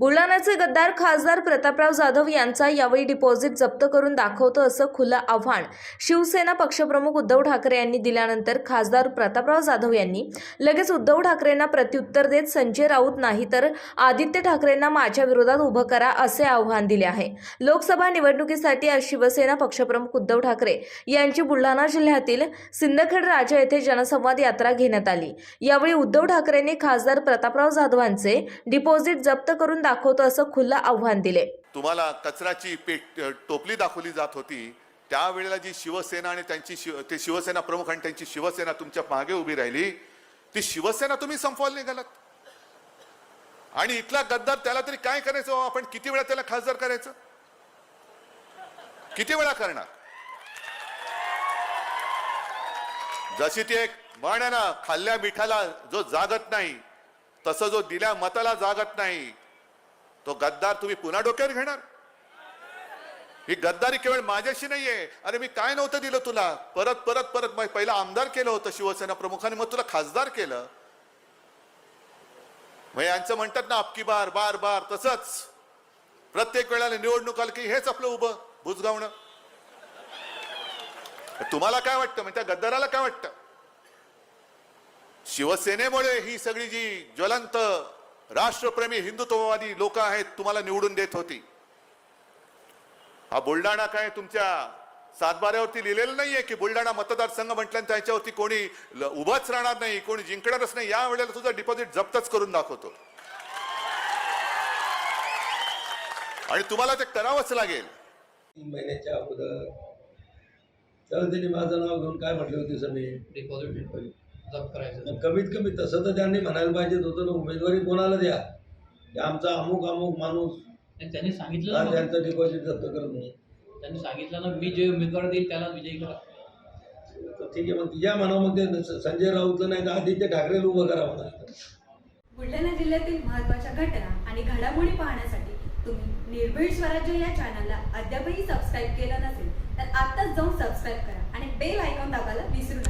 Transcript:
बुलढाण्याचे गद्दार खासदार प्रतापराव जाधव यांचा यावेळी डिपॉझिट जप्त करून दाखवतो असं खुलं आव्हान शिवसेना पक्षप्रमुख उद्धव ठाकरे यांनी दिल्यानंतर खासदार प्रतापराव जाधव यांनी. लगेच उद्धव ठाकरेंना प्रत्युत्तर देत संजय राऊत नाही तर आदित्य ठाकरेंना माझ्या विरोधात उभं करा असे आव्हान दिले आहे. लोकसभा निवडणुकीसाठी आज शिवसेना पक्षप्रमुख उद्धव ठाकरे यांची बुलढाणा जिल्ह्यातील सिंदखेड राजा येथे जनसंवाद यात्रा घेण्यात आली. यावेळी उद्धव ठाकरेंनी खासदार प्रतापराव जाधवांचे डिपॉझिट जप्त करून दाखवतो असं खुलं आव्हान दिले. तुम्हाला कचऱ्याची पेट टोपली दाखवली जात होती. त्यावेळेला जी शिवसेना आणि त्यांची शिव ते शिवसेना प्रमुख आणि त्यांची शिवसेना तुमच्या मागे उभी राहिली ती शिवसेना तुम्ही संपवायला निघालात आणि इथला गद्दार त्याला तरी काय करायचं आपण किती वेळा त्याला खासदार करायचं? किती वेळा करणार? जशी ती एक म्हण ना खाल्ल्या मिठाला जो जागत नाही तसं जो दिल्या मताला जागत नाही तो गद्दार तुम्ही पुन्हा डोक्यावर घेणार. ही गद्दारी केवळ माझ्याशी नाहीये. अरे मी काय नव्हतं दिलं तुला? परत परत परत पहिला आमदार केलं होतं शिवसेना प्रमुखाने मग तुला खासदार केलं. मग यांचं म्हणतात ना आपकी बार बार बार तसंच. प्रत्येक वेळेला निवडणूक आली की हेच आपलं उभं बुजगावणं. तुम्हाला काय वाटतं? म्हणजे त्या गद्दाराला काय वाटतं? शिवसेनेमुळे ही सगळी जी ज्वलंत राष्ट्रप्रेमी हिंदुत्ववादी लोक आहेत तुम्हाला निवडून देत होती. हा बुलढाणा काय तुमच्या सातबाऱ्यावरती लिहिलेलं नाहीये की बुलढाणा मतदारसंघ म्हटल्यानं त्याच्यावरती कोणी उभाच राहणार नाही कोणी जिंकणारच नाही या वेळेला तुझं डिपॉझिट जप्तच करून दाखवतो. आणि तुम्हाला ते करावंच लागेल. तीन महिन्याच्या अगोदर तर त्यांनी माझं नाव घेऊन काय म्हटले होते सगळे डिपॉझिट करायचं. कमीत कमी तसं तर त्यांनी म्हणायला पाहिजे होतं ना उमेदवारी कोणाला द्या? की आमचा अमुक अमुक माणूस आणि त्यांनी सांगितलं ना. त्यांचं डिपॉझिट जप्त करत नाही. त्यांनी सांगितलं ना मी जे उमेदवार देईल त्याला विजयी करा. तर ठीक आहे मग या स- संजय राऊतला नाही तर आदित्य ठाकरेला उभं करा म्हणा. बुलढाणा जिल्ह्यातील महत्त्वाच्या घटना आणि घडामोडी पाहण्यासाठी तुम्ही निर्भीड स्वराज्य या चॅनलला अद्यापही सबस्क्राईब केलं नसेल तर आत्ताच जाऊन सबस्क्राईब करा आणि बेल आयकॉन दाबायला विसरू नका.